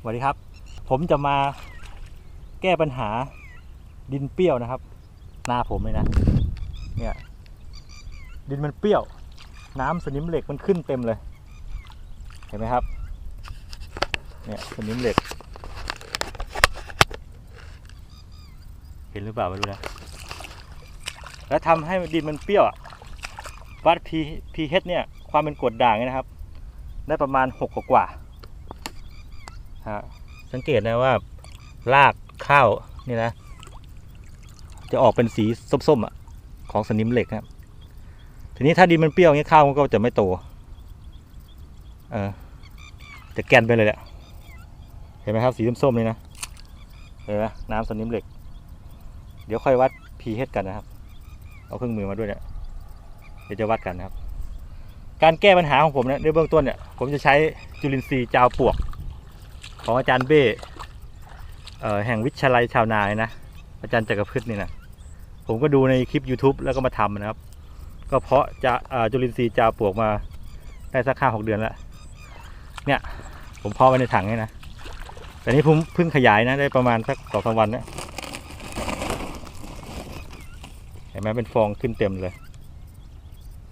สวัสดีครับ ผมจะมาแก้ปัญหาดินเปรี้ยวนะครับ หน้าผมเลยนะ เนี่ย ดินมันเปรี้ยว น้ำสนิมเหล็กมันขึ้นเต็มเลย เห็นไหมครับ เนี่ยสนิมเหล็ก เห็นหรือเปล่าไม่รู้นะ แล้วทำให้ดินมันเปรี้ยวอะวัด P pH เนี่ย ความเป็นกรดด่างเนี่ยนะครับ ได้ประมาณหกกว่า สังเกตนะว่า รากข้าวนี่นะ จะออกเป็นสีส้มๆอะ ของสนิมเหล็กครับทีนี้ถ้าดินมันเปรี้ยวอย่างนี้ยข้าวมันก็จะไม่โต เออจะแกนไปเลยแหละเห็นไหมครับสีส้มๆเลยนะเห็นไหมน้ำสนิมเหล็ก เดี๋ยวค่อยวัด pH กันนะครับ เอาเครื่องมือมาด้วยเนี่ยเดี๋ยวจะวัดกันนะครับ การแก้ปัญหาของผมเนี่ยในเบื้องต้นเนี่ยผมจะใช้จุลินทรีย์จาวปวก ของอาจารย์เบ้เอ่แห่งวิชาลัยชาวนายนะ อาจารย์จักรพฤกษ์นี่นะผมก็ดูในคลิป YouTube แล้วก็มาทำนะครับ ก็เพราะจะจุลินทรีย์จาปลวกมาได้สักห้าหกเดือนแล้ว เนี่ยผมเพาะไว้ในถังนี่นะ แต่นี้ผมเพิ่งขยายนะได้ประมาณสักสองสามวันนะเห็นไหมเป็นฟองขึ้นเต็มเลย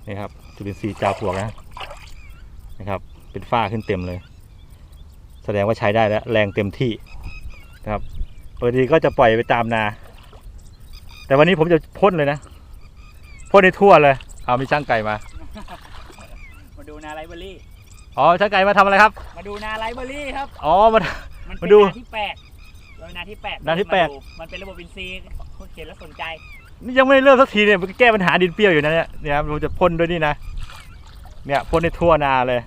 นี่ครับจุลินทรีย์จาปลวกนะนะครับ เป็นฝ้าขึ้นเต็มเลย แสดงว่าใช้ได้แล้ว แรงเต็มที่นะครับปกติก็จะปล่อยไปตามนา แต่วันนี้ผมจะพ่นเลยนะพ่นในทั่วเลย เอามีช่างไก่มา มาดูนาไลเบอรี่อ๋อช่างไก่มาทำอะไรครับ มาดูนาไลเบอรี่ครับอ๋อมา มันเป็นมาดูนาที่แปดเรานาที่แปดนาที่แปด มามันเป็นระบบอินทรีย์คนเขียนแล้วสนใจนี่ยังไม่ได้เริ่มสักทีเนี่ยมันแก้ปัญหาดินเปรี้ยวอยู่นะเนี่ยเนี่ยครับผมจะพ่นด้วยนี่นะเนี่ยพ่นในทั่วนาเลย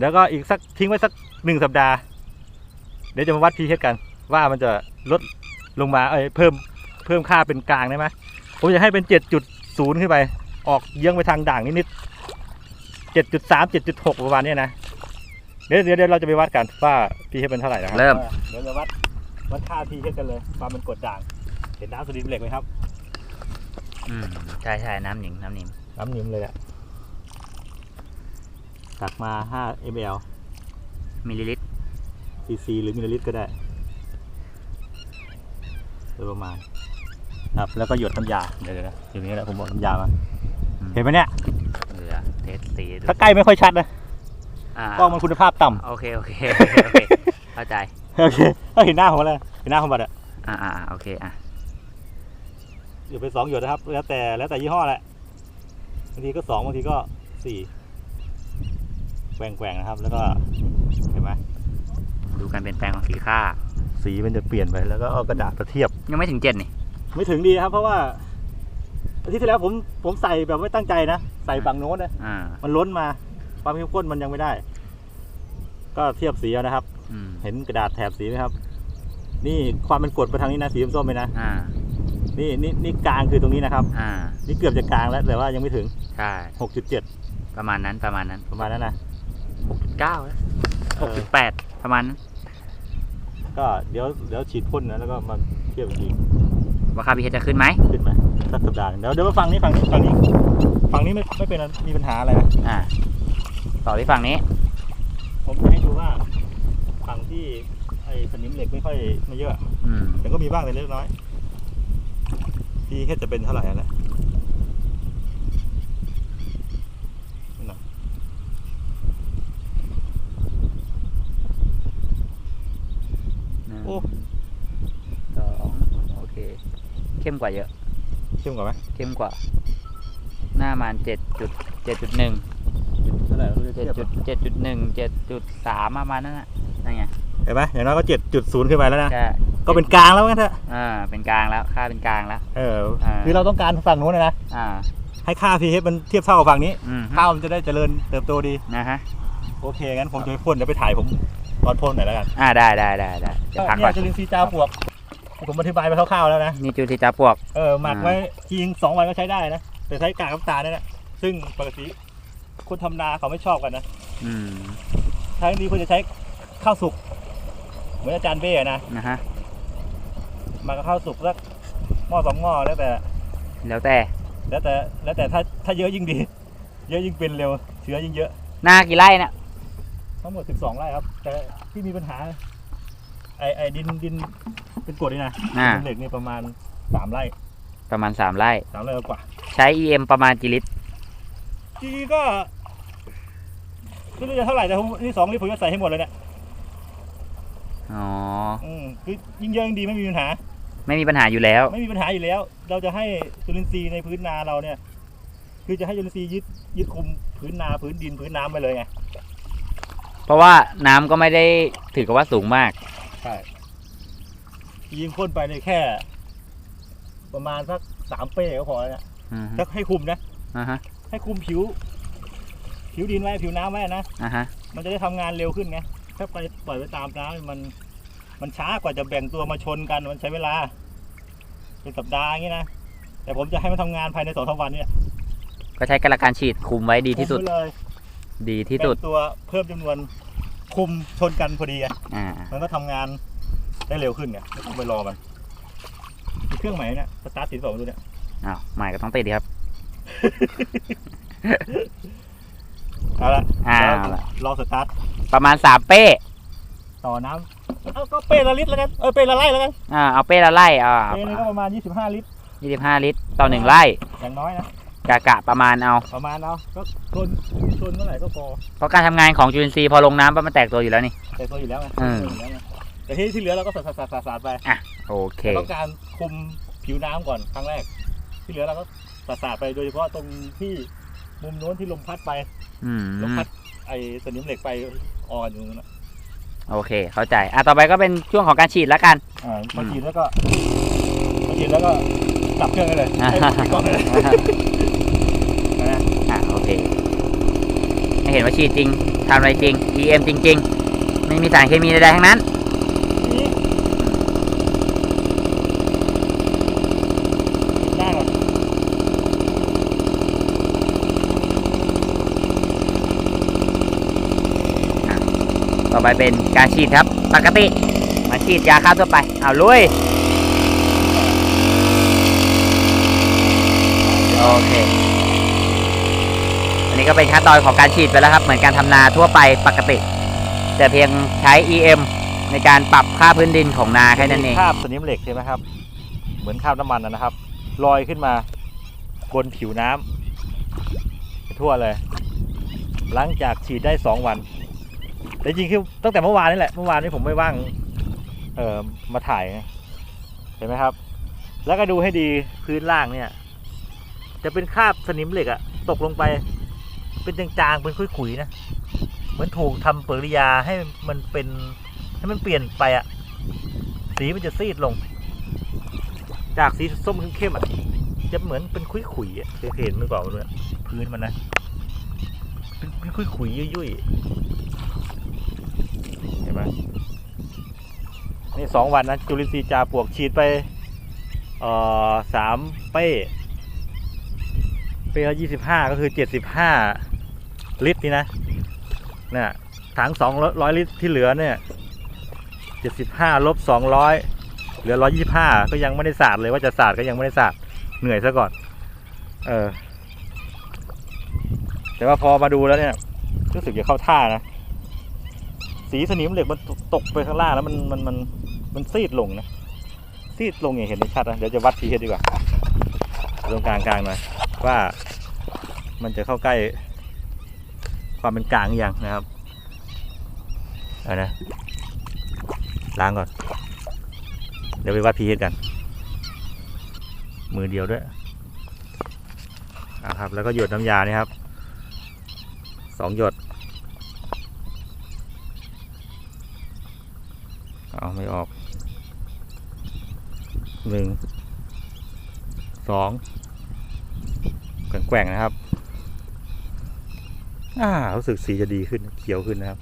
แล้วก็อีกสักทิ้งไว้สักหนึ่งสัปดาห์ เดี๋ยวจะมาวัดพีเกัน ว่ามันจะลดลงมาเอ้ยเพิ่มเพิ่มค่าเป็นกลางได้ไหมผมจะให้เป็นเจ็ดจุดศูนย์ขึ้นไป ออกเยื้องไปทางด่างนิดๆเจ็ดจุดสามเจ็ดจุดหกประมาณเนี้ยนะเดี๋ยวเดี๋ยวเดี๋ยวเราจะไปวัดกันว่าพีเเป็นเท่าไหร่นะครับเริ่มเดี๋ยวจะวัดวัดค่าพีเกันเลยความเป็นกรดด่าง เห็นน้ำสนิมเหล็กไหมครับ อืมใช่ใช่น้ำหนิงน้ำหนิงน้ำนิ่มเลยอะ ตักมา 5 ml มิลลิลิตร cc หรือมิลลิลิตรก็ได้โดยประมาณครับแล้วก็หยดน้ำยา เดี๋ยวเดี๋ยวนะอยู่นี้แหละผมบอกน้ำยามา เห็นไหมเนี่ยเหลือเทสสีดูถ้าใกล้ไม่ค่อยชัดนะากล้องมันคุณภาพต่ำโอเคโอเคโอเคโอเคเข้าใจ โอเคก็เห็นหน้าผมแล้วเห็นหน้าผมบัดอะอ่าอ่าอ่าโอเคอะหยดไปสองหยดนะครับ แล้วแต่แล้วแต่ยี่ห้อแหละบางทีก็สองบางทีก็สี่ แกว่งๆนะครับ แล้วก็เห็นไหมดูการเปลี่ยนแปลงของสีค่า สีมันจะเปลี่ยนไปแล้วก็เอากระดาษมาเทียบ ยังไม่ถึงเจ็ดนี่ไม่ถึงดีครับเพราะว่าอาทิตย์ที่แล้วผมผมใส่แบบไม่ตั้งใจนะ ใส่ฝั่งโน้นนะอ่ามันล้นมา ความเข้มข้นมันยังไม่ได้ ก็เทียบสีเอานะครับ อืมเห็นกระดาษแถบสีไหมครับ นี่ความเป็นกรดไปทางนี้นะสีส้มๆไปนะอ่านี่นี่นี่กลางคือตรงนี้นะครับ อ่านี่เกือบจะกลางแล้วแต่ว่ายังไม่ถึง ใช่ 6.7 ประมาณนั้นประมาณนั้น ประมาณนั้นนะ เก้าแล้วเอหกอจุดแปดประมาณนั้นก็เดี๋ยวเดี๋ยวฉีดพ่นนะแล้วก็มาเทียบอีกทีว่าค่าพีเจะขึ้นไหมขึ้นมาสักสัปดาห์หนึ่งเดี๋ยวเดี๋ยวมาฟังนี้ฟังนี้ฟังนี้ฟังนี้ไม่ไม่เป็นมีปัญหาอะไรนะอ่า ต่อที่ฝั่งนี้ ผมจะให้ดูว่าฝั่งที่ไอ้สนิมเหล็กไม่ค่อยไม่เยอะ อืมแต่ก็มีบ้างแต่เล็กน้อยที่แค่จะเป็นเท่าไหร่นั่นแหละนั่นน่ะ หนึ่ง โอ้ สองโอเค เข้มกว่าเยอะ เข้มกว่าไหมเข้มกว่า หน้ามันเจ็ดจุดเจ็ดจุดหนึ่งเท่าไหร่เราจะเจ็เทีดยบจุดเจ็ดจุดหนึ่งเจ็ดจุดสามประมาณนั้นน่ะนั่นไงเห็นไหมอย่างน้อยก็เจ็ดจุดศูนย์ขึ้นไปแล้วนะใช่ก็เป็นกลางแล้วงั้นเถอะ อ่าเป็นกลางแล้วค่าเป็นกลางแล้ว เอออาคือเราต้องการฝั่งนู้นนะนะ อ่า ให้ค่า pH มันเทียบเท่ากับฝั่งนี้ อืมข้าวมันจะได้เจริญเติบโตดี นะฮะ โอเค งั้นผมจะไปพ่นเดี๋ยวไปถ่ายผมตอนพ่นหน่อยแล้วกันอ่าได้ได้ได้ได้เดี๋ยวพักก่อนเนี่ยจุลินทรีย์จาวปลวกที่ ผมอธิบายไปคร่าวๆแล้วนะ นี่จุลินทรีย์จ้าปวก เออหมักไว้ทีนึงสองวันก็ใช้ได้นะ แต่ใช้กากน้ำตาลนี่แหละซึ่งปกติคนทำนาเขาไม่ชอบกันนะอืมทางนี้ควรจะใช้ข้าวสุก เหมือนอาจารย์เบ้อะนะนะฮะ หมักกับข้าวสุกสักหม้อสองหม้อแล้วแต่ แล้วแต่ แล้วแต่แล้วแต่ถ้าถ้าเยอะยิ่งดี เยอะยิ่งเป็นเร็วเชื้อยิ่งเยอะ หน้ากี่ไร่น่ะทั้งหมด 12 ไร่ครับ แต่ที่มีปัญหา ไอไอดินดินเป็นกรดนี่นะอ่า ดินเหล็กนี่ประมาณสามไร่ประมาณสามไร่ สามไร่กว่าใช้ EM ประมาณกี่ลิตร จริงๆก็ไม่รู้จะเท่าไหร่แต่ผมนี่สองลิตรผมจะใส่ให้หมดเลยเนี่ยอ๋อ อืมคือยิ่งเยอะยิ่งดีไม่มีปัญหา ไม่มีปัญหาอยู่แล้ว ไม่มีปัญหาอยู่แล้ว เราจะให้จุลินทรีย์ในพื้นนาเราเนี่ย คือจะให้จุลินทรีย์ยึดยึดคุมพื้นนาพื้นดินพื้นน้ำไปเลยไง เพราะว่าน้ำก็ไม่ได้ถือกับว่าสูงมาก ใช่ยิงพ่นไปเลยแค่ ประมาณสักสามเป้ก็พอแล้วเนี่ยอือฮึถ้าให้คุมนะ อ่าฮะให้คุมผิว ผิวดินไว้ผิวน้ำไว้นะ อ่าฮะมันจะได้ทำงานเร็วขึ้นไง ถ้าไปปล่อยไปตามน้ำมัน มันช้ากว่าจะแบ่งตัวมาชนกัน มันใช้เวลา เป็นสัปดาห์อย่างนี้นะ แต่ผมจะให้มันทำงานภายในสองสามวันเนี่ยก็ใช้กระการฉีดคุมไว้ดีที่สุด คุมไว้เลยดีที่สุด แบ่งตัวเพิ่มจำนวน คุมชนกันพอดีอะอ่ามันก็ทำงานได้เร็วขึ้นไงไม่ต้องไปรอมันมีเครื่องใหม่เนี่ยสตาร์ทติดสองดูเนี่ยอ้าวใหม่ก็ต้องติดดีครับ เอาละอ่าแล้วเอาละ รอสตาร์ทประมาณสามเป้ ต่อน้ำเอาก็เป้ละลิตรแล้วกันเออเป้ละไร่แล้วกันอ่าเอาเป้ละไร่อ่าเป้นึงก็ประมาณ 25 ลิตร ยี่สิบห้าลิตร ต่อหนึ่งไร่อย่างน้อยนะ กะกะประมาณเอา ประมาณเอาก็ชนชนเมื่อไหร่ก็พอเพราะการทำงานของจุลินทรีย์พอลงน้ำปั๊บมันแตกตัวอยู่แล้วนี่ แต่ตัวอยู่แล้วไงอืม ตัวอยู่แล้วไงแต่ที่ที่เหลือเราก็สาดสาดสาดสาดไปโอเคแต่ต้องการคุมผิวน้ำก่อนครั้งแรก ที่เหลือเราก็สาดสาดไปโดยเฉพาะตรงที่มุมโน้นที่ลมพัดไปอืม ลมพัดไอ้สนิมเหล็กไปออนอยู่นั่นนะโอเค เข้าใจ อะ ต่อไปก็เป็นช่วงของการฉีดแล้วกัน อ่ามาฉีดแล้วก็มาฉีดแล้วก็ดับเครื่องได้เลยอ่าไอ้ปิดกล้องได้เลยนะ อะ โอเค ให้ เห็นว่าฉีดจริงทำอะไรจริง EM จริง ๆ ไม่มีสารเคมีใดๆทั้งนั้นนี่ได้ก่อนต่อไปเป็นการฉีดครับ ปกติมาฉีดยาฆ่าตัวไป เอาลุย โอเคอั นี้ก็เป็นขั้นตอนของการฉีดไปแล้วครับ เหมือนการทำนาทั่วไปปกติ แต่เพียงใช้ EM ในการปรับค่าพื้นดินของนาแค่นั้นเองคราบสนิมเหล็กใช่ไหมครับ เหมือนคราบน้ำมันนะครับลอยขึ้นมาบนผิวน้ำไปทั่วเลย หลังจากฉีดได้สองวันแต่จริงๆคือตั้งแต่เมื่อวานนี่แหละเมื่อวานนี้ผมไม่ว่างเออมาถ่ายเห็นไหมครับ แล้วก็ดูให้ดีพื้นล่างเนี่ย จะเป็นคราบสนิมเหล็กอะตกลงไป เป็นจางๆเป็นขุยๆนะ เหมือนถูกทำปริยาให้มันเป็นให้มันเปลี่ยนไปอะสีมันจะซีดลง จากสีส้มเข้มๆอะจะเหมือนเป็นขุยๆอะเคยเห็นมือเปล่าไม่รู้อพื้นมันนะเป็นเป็นขุยๆยุ่ยๆเห็นไหมนี่สองวันนะจุลินทรีย์จาปลวกฉีดไปเอ่อสามเป้เป้ละยี่สิบห้าก็คือเจ็ดสิบห้า ลิตรนี่นะน่ะถังสองร้อยลิตรที่เหลือเนี่ยเจ็ดสิบห้าลบสองร้อยเหลือร้อยยี่สิบห้าก็ยังไม่ได้สาดเลยว่าจะสาดก็ยังไม่ได้สาดเหนื่อยซะก่อน เออ แต่ว่าพอมาดูแล้วเนี่ยรู้สึกจะเข้าท่านะสีสนิมเหล็กมันตกไปข้างล่างแล้วมันมันมันมันซีดลงนะซีดลงอย่างเห็นได้ชัดนะเดี๋ยวจะวัดทีเดีกว่าตรงกลางกลางหน่อยว่ามันจะเข้าใกล้ ความเป็นกลางอยังนะครับเอานะล้างก่อน เดี๋ยวไปวัดพีเกัน มือเดียวด้วยนะครับ แล้วก็หยดน้ำยานี่ครับสองหยดเอาไม่ออกหนึ่งสองแกว่งๆนะครับ อ่ารู้สึกสีจะดีขึ้นเขียวขึ้นนะครับ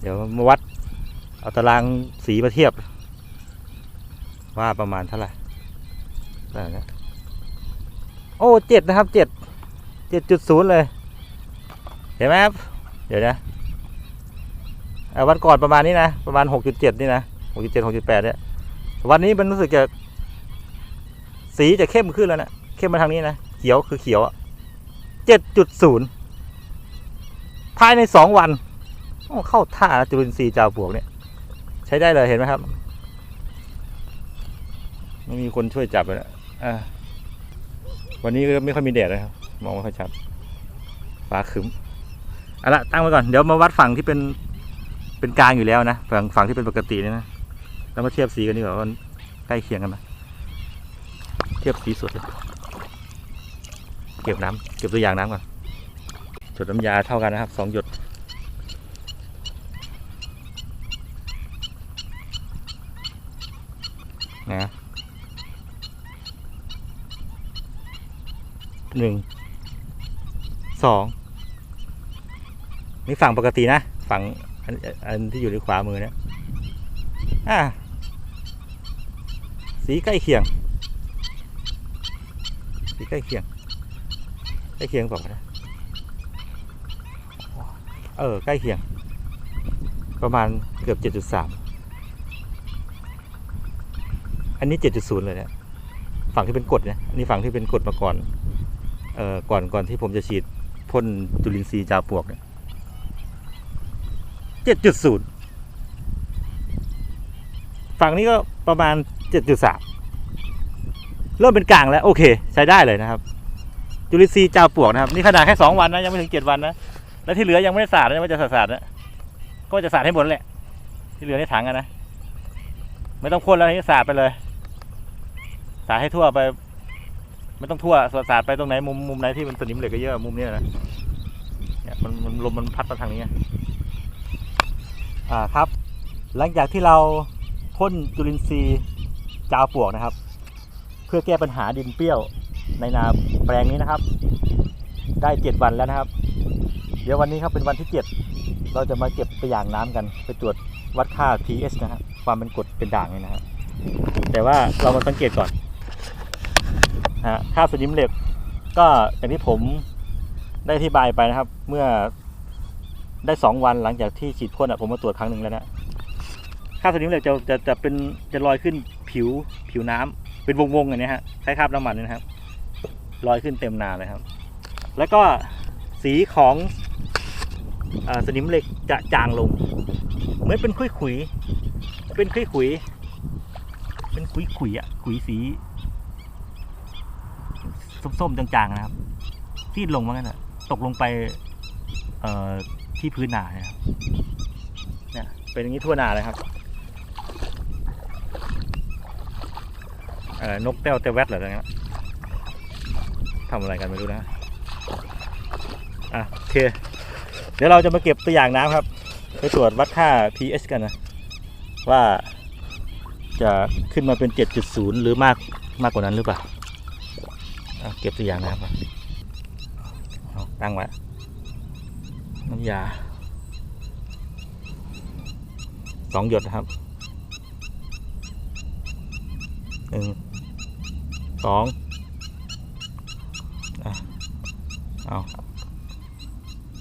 เดี๋ยวมาวัดเอาตารางสีมาเทียบ ว่าประมาณเท่าไหร่ได้นะโอ้เจ็ดนะครับเจ็ดเจ็ดจุดศูนย์เลย เห็นไหมครับ เดี๋ยวนะเอาวันก่อนประมาณนี้นะ ประมาณหกจุดเจ็ดนี่นะหกจุดเจ็ดหกจุดแปดเนี่ยวันนี้มันรู้สึกจะสีจะเข้มขึ้นแล้วนะเข้มมาทางนี้นะเขียวคือเขียวอะเจ็ดจุดศูนย์ ภายในสองวันเข้าท่าจุลินทรีย์จาวปลวกเนี่ย ใช้ได้เลยเห็นไหมครับไม่มีคนช่วยจับเลยนะวันนี้ก็ไม่ค่อยมีแดดนะครับ มองไม่ค่อยชัดฟ้าครึ้มเอาละตั้งไว้ก่อน เดี๋ยวมาวัดฝั่งที่เป็นเป็นกลางอยู่แล้วนะ ฝั่งฝั่งที่เป็นปกติเนี่ยนะ แล้วมาเทียบสีกันดีกว่าว่ามันใกล้เคียงกันไหมเทียบสีสุดเลยเก็บน้ำเก็บตัวอย่างน้ำก่อน ดน้ำยาเท่ากันนะครับสองหยดนะหนึ่งสองนี่ฝั่งปกตินะ ฝั่งอันอันที่อยู่ในขวามือเนี่ยอ่าสีใกล้เคียง สีใกล้เคียงใกล้เคียงเปล่านะ เออ ใกล้เคียง ประมาณเกือบเจ็ดจุดสามอันนี้เจ็ดจุดศูนย์เลยเนี่ยฝั่งที่เป็นกรดเนี่ยอันนี้ฝั่งที่เป็นกรดมาก่อน เอ่อ ก่อนก่อนที่ผมจะฉีดพ่นจุลินทรีย์จาปวกเนี่ยเจ็ดจุดศูนย์ฝั่งนี้ก็ประมาณเจ็ดจุดสามเริ่มเป็นกลางแล้ว โอเค ใช้ได้เลยนะครับ จุลินทรีย์จาปวกนะครับ นี่ขนาดแค่สองวันนะ ยังไม่ถึงเจ็ดวันนะ แล้วที่เหลือยังไม่ได้สาดนะยังไม่จะสาดสาดนะก็จะสาดให้หมดแหละ ที่เหลือในถังอะนะไม่ต้องพ่นแล้วทีนี้สาดไปเลย สาดให้ทั่วไป ไม่ต้องทั่วสาดสาดไปตรงไหนมุมมุมไหนที่มันสนิมเหล็กเยอะมุมนี้นะเนี่ยมันมันลมมันพัดมาทางนี้อ่าครับ หลังจากที่เราพ่นจุลินทรีย์จาวปวกนะครับ เพื่อแก้ปัญหาดินเปรี้ยวในนาแปลงนี้นะครับ ได้เจ็ดวันแล้วนะครับ เดี๋ยววันนี้ครับเป็นวันที่เจ็ดเราจะมาเก็บตัวอย่างน้ำกัน ไปตรวจวัดค่า pH นะฮะความเป็นกรดเป็นด่างนี่นะฮะแต่ว่าเรามาสังเกตก่อนฮะค่าสนิมเหล็กก็อย่างที่ผมได้อธิบายไปนะครับ เมื่อได้สองวันหลังจากที่ฉีดพ่นอะผมมาตรวจครั้งหนึ่งแล้วนะค่าสนิมเหล็กจะจะจะเป็นจะลอยขึ้นผิวผิวน้ำเป็นวงๆอย่างนี้ฮะคล้ายคราบน้ำมันเนยนะครับลอยขึ้นเต็มนาเลยครับ แล้วก็สีของ สนิมเหล็กจะจางลง เหมือนเป็นขุยขุย เป็นขุยขุย เป็นขุยขุยอะขุยสีส้มๆจางๆนะครับซีดลงมากันอะตกลงไปเออที่พื้นนาเนี่ยครับเนี่ยเป็นอย่างนี้ทั่วนาเลยครับเออนกแต้วแต้วแวดเหรอเนี่ยทำอะไรกันไม่รู้นะ อะโอเค ดี๋ยวเราจะมาเก็บตัวอย่างน้ำครับ ไปตรวจวัดค่า pH กันนะ ว่าจะขึ้นมาเป็น 7.0 หรือมากมากกว่านั้นหรือเปล่าเก็บตัวอย่างน้ำก่อนเอาตั้งไว้น้ำยาสองหยดนะครับหนึ่งสองอะเอา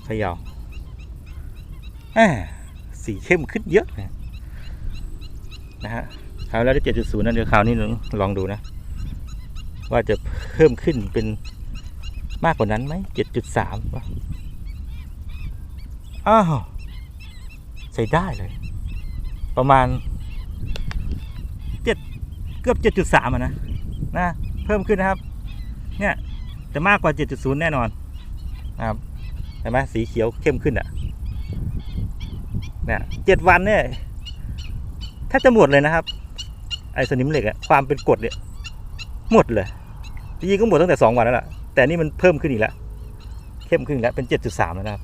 เขย่า สีเข้มขึ้นเยอะนะฮะคราวแล้วได้เจ็ดจุดศูนย์นั่นเดี๋ยวคราวนี้ลองดูนะ ว่าจะเพิ่มขึ้นเป็นมากกว่านั้นไหมเจ็ดจุดสามอ้าวใช้ได้เลย ประมาณเจ็ดเกือบเจ็ดจุดสามอะนะนะ เพิ่มขึ้นนะครับ เนี่ยจะมากกว่าเจ็ดจุดศูนย์แน่นอนนะครับเห็นไหมสีเขียวเข้มขึ้นอะ เนี่ยเจ็ดวันเนี่ยถ้าจะหมดเลยนะครับ ไอ้สนิมเหล็กอะความเป็นกรดเนี่ยหมดเลยจริงๆก็หมดตั้งแต่สองวันแล้วล่ะแต่นี่มันเพิ่มขึ้นอีกแล้วเข้มขึ้นอีกแล้วเป็นเจ็ดจุดสามแล้วนะครับ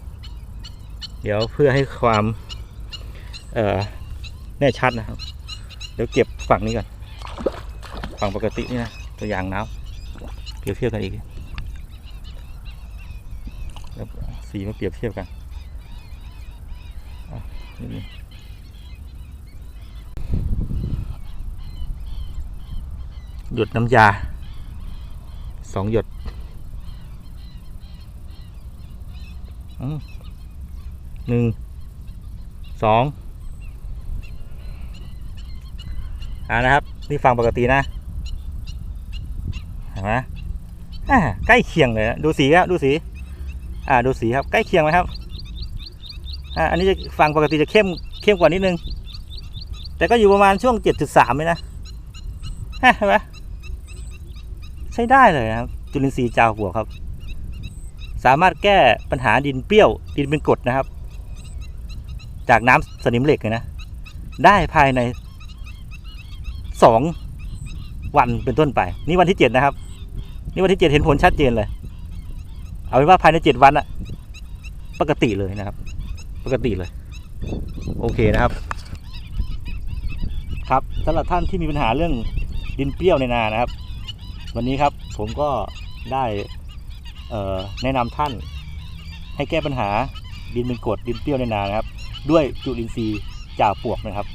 เดี๋ยวเพื่อให้ความเอ่อแน่ชัดนะครับ เดี๋ยวเก็บฝั่งนี้ก่อนฝั่งปกตินี่นะตัวอย่างน้ำเปรียบเทียบกันอีกแล้วสีมาเปรียบเทียบกัน นิดนึงหยดน้ำยาสองหยดหนึ่งสองอ่านะครับ นี่ฟังปกตินะเห็นไหมใกล้เคียงเลยนะดูสีครับดูสี อ่าดูสีครับ ใกล้เคียงไหมครับ อ่าอันนี้จะฝั่งปกติจะเข้มเข้มกว่านิดนึง แต่ก็อยู่ประมาณช่วง 7.3เลยนะฮะเห็นไหมใช้ได้เลยนะครับ จุลินทรีย์จาวหัวครับ สามารถแก้ปัญหาดินเปรี้ยว ดินเป็นกรดนะครับ จากน้ำสนิมเหล็กเลยนะ ได้ภายในสองวันเป็นต้นไป นี่วันที่เจ็ดนะครับ นี่วันที่เจ็ดเห็นผลชัดเจนเลย เอาเป็นว่าภายในเจ็ดวันอะปกติเลยนะครับ ปกติเลย โอเคนะครับ ครับสำหรับท่านที่มีปัญหาเรื่องดินเปรี้ยวในนานะครับ วันนี้ครับผมก็ได้แนะนำท่านให้แก้ปัญหาดินเป็นกรดดินเปรี้ยวในนานะครับ ด้วยจุลินทรีย์จ่าปวกนะครับ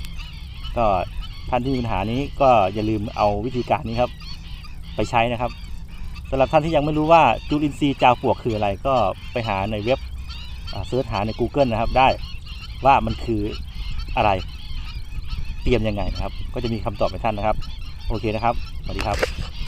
ก็ท่านที่มีปัญหานี้ก็อย่าลืมเอาวิธีการนี้ครับ ไปใช้นะครับสำหรับท่านที่ยังไม่รู้ว่าจุลินทรีย์จ่าปวกคืออะไรก็ไปหาในเว็บ เสิร์ชหาใน Google นะครับได้ว่ามันคืออะไรเตรียมยังไงนะครับ ก็จะมีคำตอบให้ท่านนะครับ โอเคนะครับสวัสดีครับ